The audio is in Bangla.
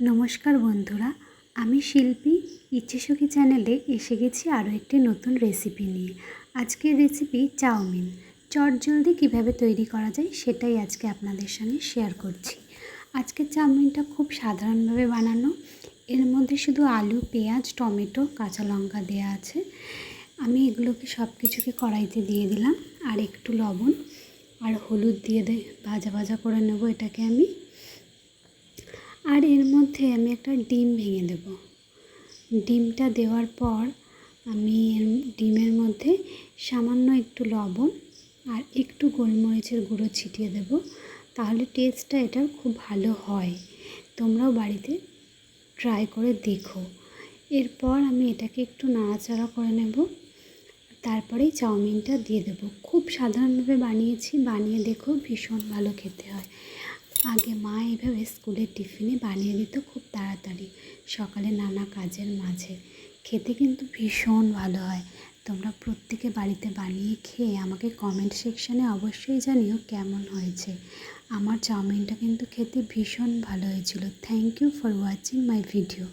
নমস্কার বন্ধুরা, আমি শিল্পী ইচ্ছেসখী চ্যানেলে এসে গেছি আরও একটি নতুন রেসিপি নিয়ে। আজকের রেসিপি চাউমিন। চটজলদি কীভাবে তৈরি করা যায় সেটাই আজকে আপনাদের সঙ্গে শেয়ার করছি। আজকের চাউমিনটা খুব সাধারণভাবে বানানো। এর মধ্যে শুধু আলু, পেঁয়াজ, টমেটো, কাঁচা লঙ্কা দেওয়া আছে। আমি এগুলোকে সব কিছুকে কড়াইতে দিয়ে দিলাম আর একটু লবণ আর হলুদ দিয়ে ভাজা ভাজা করে নেব এটাকে আমি। আর এর মধ্যে আমি একটা ডিম ভেঙে দেব। ডিমটা দেওয়ার পর আমি ডিমের মধ্যে সামান্য একটু লবণ আর একটু গোলমরিচের গুঁড়ো ছিটিয়ে দেব। তাহলে টেস্টটা এটার খুব ভালো হয়। তোমরাও বাড়িতে ট্রাই করে দেখো। এরপর আমি এটাকে একটু নাড়াচাড়া করে নেব। তারপরেই চাউমিনটা দিয়ে দেবো। খুব সাধারণভাবে বানিয়েছি। বানিয়ে দেখো ভীষণ ভালো খেতে হয়। আগে মা এভাবে স্কুলের টিফিনে বানিয়ে দিত খুব তাড়াতাড়ি, সকালে নানা কাজের মাঝে। খেতে কিন্তু ভীষণ ভালো হয়। তোমরা প্রত্যেকে বাড়িতে বানিয়ে খেয়ে আমাকে কমেন্ট সেকশানে অবশ্যই জানিও কেমন হয়েছে। আমার চাউমিনটা কিন্তু খেতে ভীষণ ভালো হয়েছিল। Thank you for watching my video